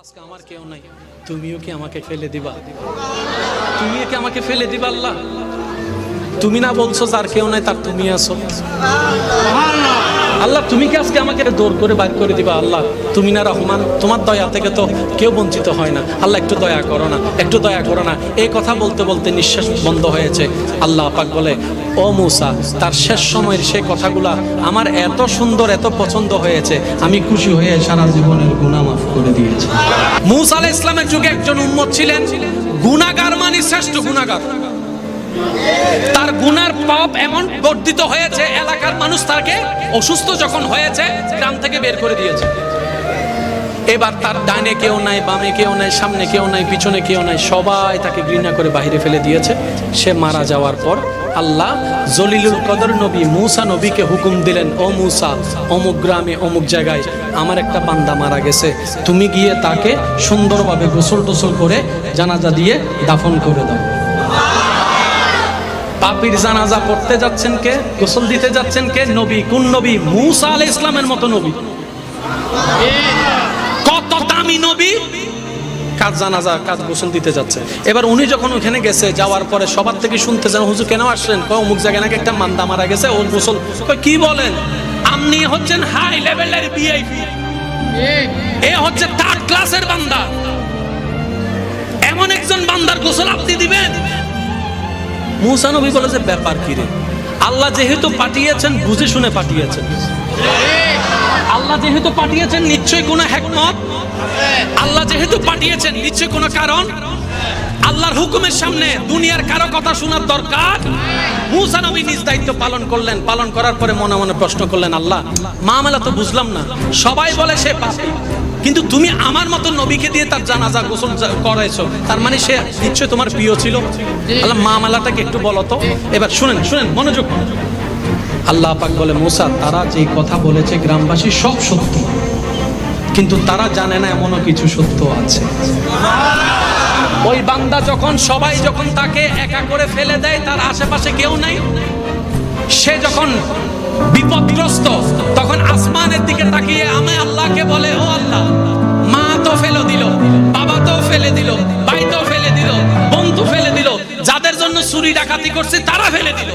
আল্লাহ আমার কেউ নাই। তুমিও কি আমাকে ফেলে দিবা? তুমিও কি আমাকে ফেলে দিবা আল্লাহ? তুমি না বলছো যার কেউ নাই, তার তুমি আছো। আল্লাহ, তুমি কি আজকে আমাকে দৌড় করে বাইর করে দিবা? আল্লাহ, তুমি না রহমান, তোমার দয়া থেকে তো কেউ বঞ্চিত হয় না। আল্লাহ, একটু দয়া করো না, একটু দয়া করো না। এই কথা বলতে বলতে নিঃশ্বাস বন্ধ হয়েছে। আল্লাহ পাক বলে, ও মৌসা, তার শেষ সময়ের সেই কথাগুলা আমার এত সুন্দর, এত পছন্দ হয়েছে। আমি খুশি হয়ে সারা জীবনের গুনাহ মাফ করে দিয়েছি। মৌসা আলাইহিস ইসলামের যুগে একজন উম্মত ছিলেন। গুনাহগার মানে শ্রেষ্ঠ গুনাহগার। তার গুনার পাপ এমন বর্ধিত হয়েছে, এলাকার মানুষ তাকে অসুস্থ যখন হয়েছে, গ্রাম থেকে বের করে দিয়েছে। এবার তার ডানে কেউ নাই, বামে কেউ নাই, সামনে কেউ নাই, পিছনে কেউ নাই, সবাই তাকে ঘৃণা করে বাইরে ফেলে দিয়েছে। সে মারা যাওয়ার পর আল্লাহ জলিলুল কদর নবী মূসা নবীকে হুকুম দিলেন, ও মূসা, অমুক গ্রামে, অমুক জায়গায় আমার একটা বান্দা মারা গেছে। তুমি গিয়ে তাকে সুন্দরভাবে গোসল টোসল করে জানাজা দিয়ে দাফন করে দাও। পাপির জানাজা পড়তে যাচ্ছেন কে? গোসল দিতে যাচ্ছেন কে? নবী, কোন নবী? মুসা আলাইহিস ইসলামের মতো নবী। কত দামি নবী? কাজ জানাজা কাজ গোসল দিতে যাচ্ছে? এবার উনি যখন ওখানে গেছে, যাওয়ার পরে সবার থেকে শুনতে যান হুজুর, কেন আসলেন? কয়, অমুক জায়গায় নাকি একটা মান্দা মারা গেছে, ওর গোসল। কি বলেন? আপনি হচ্ছেন হাই লেভেলের ভিআইপি এ হচ্ছে থার্ড ক্লাসের বান্দা। এমন একজন বান্দার গোসল আপনি দিবেন? মুসা নবী বলে যে, ব্যাপার কি রে? আল্লাহ যেহেতু পাঠিয়েছেন, বুঝে শুনে পাঠিয়েছেন। আল্লাহ যেহেতু পাঠিয়েছেন, নিশ্চয়ই কোনো হ্যাকমত আল্লাহ যেহেতু পাঠিয়েছেন, নিশ্চয়ই কোনো কারণ? আল্লাহর হুকুমের সামনে দুনিয়ার কারও কথা শোনার দরকার? মুসা নবী নিজ দায়িত্ব পালন করলেন। পালন করার পরে মনে মনে প্রশ্ন করলেন, আল্লাহ, মামলা তো বুঝলাম না। সবাই বলে সে পাপী। কিন্তু তুমি আমার মতো নবীকে দিয়ে তার জানাজা গোসল করাইছো, তার মানে সে নিশ্চয় তোমার প্রিয় ছিল? আল্লাহ মামলাটাকে একটু বলো তো। এবার শুনেন শুনেন, মনোযোগ আল্লাহ পাক বলে, মোসা, তারা যে কথা বলেছে গ্রামবাসী সব সত্য। কিন্তু তারা জানে না এমনও কিছু সত্য আছে। ওই বান্দা যখন, সবাই যখন তাকে একা করে ফেলে দেয়, তার আশেপাশে কেউ নাই। সে যখন বিপদগ্রস্ত, তখন আসমানের দিকে তাকিয়ে আমি আল্লাহকে বলে, ও আল্লাহ, মা তো ফেলে দিল, বাবা তো ফেলে দিল, ভাই তো ফেলে দিল, বন্ধু ফেলে দিল, যাদের জন্য চুরি ডাকাতি করছে তারা ফেলে দিল।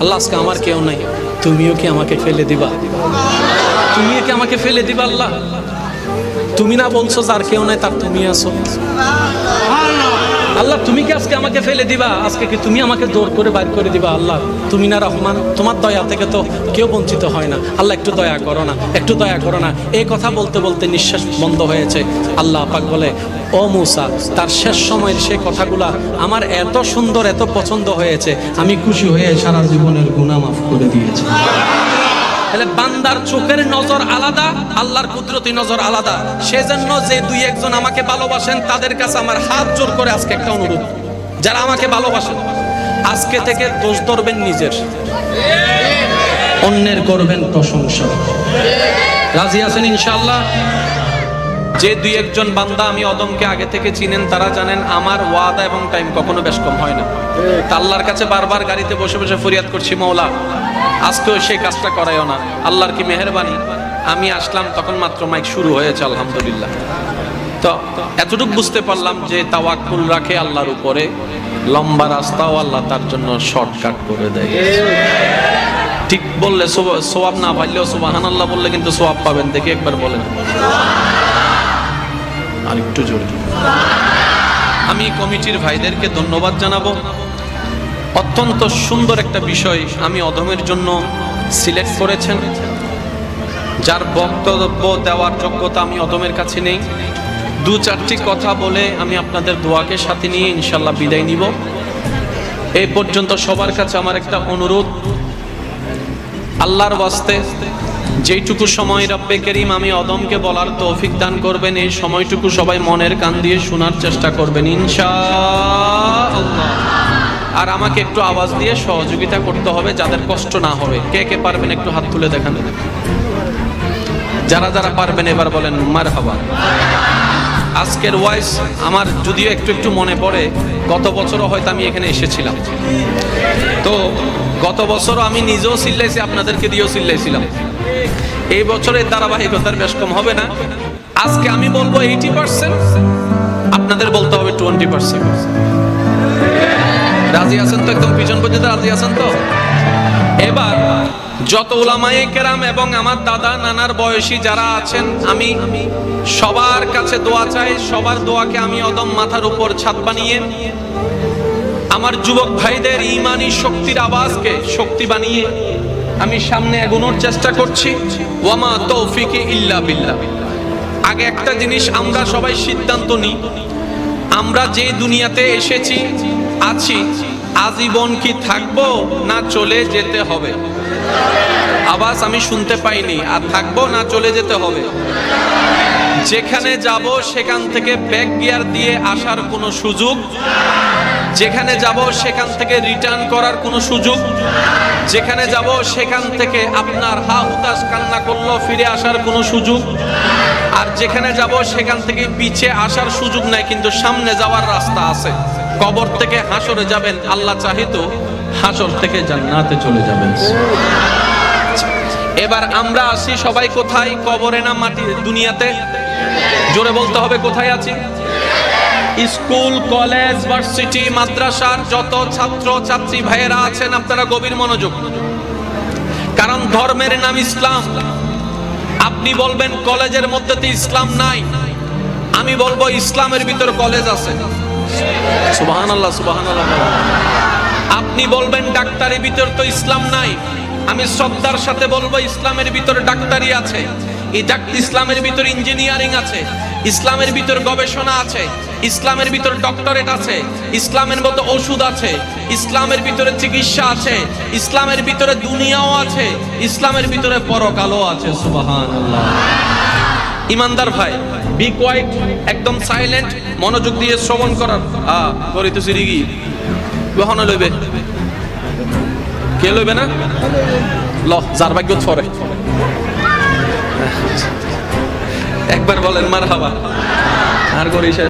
আল্লাহ, আজকে আমার কেউ নাই, তুমিও কি আমাকে ফেলে দিবা? তুমিও কি আমাকে ফেলে দিবা, আল্লাহ? তুমি না বলছো যার কেউ নাই, তার তুমি আছো। আল্লাহ, তুমি কি আজকে আমাকে ফেলে দিবা? আজকে কি তুমি আমাকে দৌড় করে বাইর করে দিবা? আল্লাহ, তুমি না রহমান, তোমার দয়া থেকে তো কেউ বঞ্চিত হয় না। আল্লাহ, একটু দয়া করো না, একটু দয়া করো না। এই কথা বলতে বলতে নিঃশ্বাস বন্ধ হয়েছে। আল্লাহ পাক বলে, ও মূসা, তার শেষ সময়ের সেই কথাগুলা আমার এত সুন্দর, এত পছন্দ হয়েছে। আমি খুশি হয়ে সারা জীবনের গুনাহ মাফ করে দিয়েছি। তাহলে বান্দার চোখের নজর আলাদা, আল্লাহর কুদরতি নজর আলাদা। সেজন্য যে দুই একজন আমাকে ভালোবাসেন, তাদের কাছে আমার হাত জোর করে আজকে একটা অনুরোধ। যারা আমাকে ভালোবাসেন, আজকে থেকে দোষ ধরবেন নিজের, অন্যের করবেন প্রশংসা। রাজি আছেন ইনশাল্লাহ যে দুই একজন বান্দা আমি অদমকে আগে থেকে চিনেন, তারা জানেন আমার ওয়াদা এবং টাইম কখনো বেশ কম হয় না। তা আল্লাহর কাছে বারবার গাড়িতে বসে বসে ফরিয়াদ করছি, মৌলা। আজকেও সেই কাজটা করাইও না। আল্লাহর কি মেহরবানি? আমি আসলাম, তখন মাত্র মাইক শুরু হয়েছে, আলহামদুলিল্লাহ। তো এতটুকু বুঝতে পারলাম যে তাওয়াক্কুল রাখে আল্লাহর উপরে, লম্বা রাস্তাও আল্লাহ তার জন্য শর্টকাট করে দেয়। ঠিক বললে সোয়াব না ভাবলেও সোবাহান আল্লাহ বললে কিন্তু সোয়াব পাবেন, দেখে একবার বলেন। আর একটু জোরে। আমি কমিটির ভাইদেরকে ধন্যবাদ জানাব। অত্যন্ত সুন্দর একটা বিষয় আমি অধমের জন্য সিলেক্ট করেছেন। যার বক্তব্য দেওয়ার যোগ্যতা আমি অদমের কাছে নেই। দু চারটি কথা বলে আমি আপনাদের দোয়াকে সাথে নিয়ে ইনশাল্লাহ বিদায় নিব। এই পর্যন্ত সবার কাছে আমার একটা অনুরোধ। আল্লাহর বাস্তে যেইটুকু সময় রব্বে করিম আমি অদমকে বলার তৌফিক দান করবেন, এই সময়টুকু সবাই মনের কান দিয়ে শোনার চেষ্টা করবেন ইনশা আল্লাহ আর আমাকে একটু আওয়াজ দিয়ে সহযোগিতা করতে হবে যাদের কষ্ট না হবে। কে কে পারবেন একটু হাত তুলে দেখান? যারা যারা পারবেন এবার বলেন মার হাবা আজকের ওয়াইস আমার যদিও একটু একটু মনে পড়ে, গত বছরও হয়তো আমি এখানে এসেছিলাম। তো গত বছরও আমি নিজেও চিল্লাইছি, আপনাদেরকে দিয়েও চিল্লাইছিলাম। এই বছরের ধারাবাহিকতার বেশ কম হবে না। আজকে আমি বলব এইটি পার্সেন্ট আপনাদের বলতে হবে টোয়েন্টি পার্সেন্ট রাজি আছেন তো একদম পিছন পর্যন্ত রাজি আছেন তো? এবার যত ওলামায়ে কেরাম এবং আমার দাদা নানার বয়সী যারা আছেন, আমি সবার কাছে দোয়া চাই, সবার দোয়াকে আমি অদম মাথার উপর ছাদ বানিয়ে, আমার যুবক ভাইদের ইমানি শক্তির আওয়াজকে শক্তি বানিয়ে আমি সামনে এগোনোর চেষ্টা করছি। ওয়ামা তৌফিকে ইল্লা বিল্লাহ। আগে একটা জিনিস আমরা সবাই সিদ্ধান্ত নিই। আমরা যে দুনিয়াতে এসেছি আছি, আজীবন কি থাকব না চলে যেতে হবে? আওয়াজ আমি শুনতে পাইনি, আর থাকব না চলে যেতে হবে। যেখানে যাব সেখান থেকে ব্যাক গিয়ার দিয়ে আসার কোনো সুযোগ? যেখানে যাব সেখান থেকে রিটার্ন করার কোনো সুযোগ? যেখানে যাব সেখান থেকে আপনার হা হুতাশ কান্না করল, ফিরে আসার কোনো সুযোগ? আর যেখানে যাব সেখান থেকে পিছে আসার সুযোগ নাই, কিন্তু সামনে যাওয়ার রাস্তা আছে। কবর থেকে হাসরে যাবেন, আল্লাহ চাহিত হাসর থেকে জান্নাতে চলে যাবেন। এবার আমরা আসি সবাই কোথায়? কবরে না মাটি দুনিয়াতে? জোরে বলতে হবে, কোথায় আছি? স্কুল, কলেজ, ভার্সিটি, মাদ্রাসার যত ছাত্র, ছাত্রী, ভাইয়েরা আছেন, আপনারা গভীর মনোযোগ। কারণ ধর্মের নাম ইসলাম। আপনি বলবেন কলেজের মধ্যে ইসলাম নাই। আমি বলব ইসলামের ভিতর কলেজ আছে। আপনি বলবেন ডাক্তারের ভিতর তো ইসলাম নাই। আমি শ্রদ্ধার সাথে বলব ইসলামের ভিতর ডাক্তারি আছে। ইসলামের ভিতর ইঞ্জিনিয়ারিং আছে। ইসলামের ভিতর গবেষণা আছে। ইসলামের ভিতর ডক্টরেট আছে। ইসলামের মতো ওষুধ আছে। ইসলামের ভিতরে চিকিৎসা আছে। ইসলামের ভিতরে দুনিয়াও আছে। ইসলামের ভিতরে পরকালও আছে সুবাহান ইমানদার ভাই বি কোয়াইট, একদম সাইলেন্ট মনোযোগ দিয়ে শ্রবণ করার। আ, করিত সিরিগি। গ্রহণ লইবে। কে লইবে না? ল, যার ভাগ্য ছড়ে একবার বলেন মার হাবা আর করিস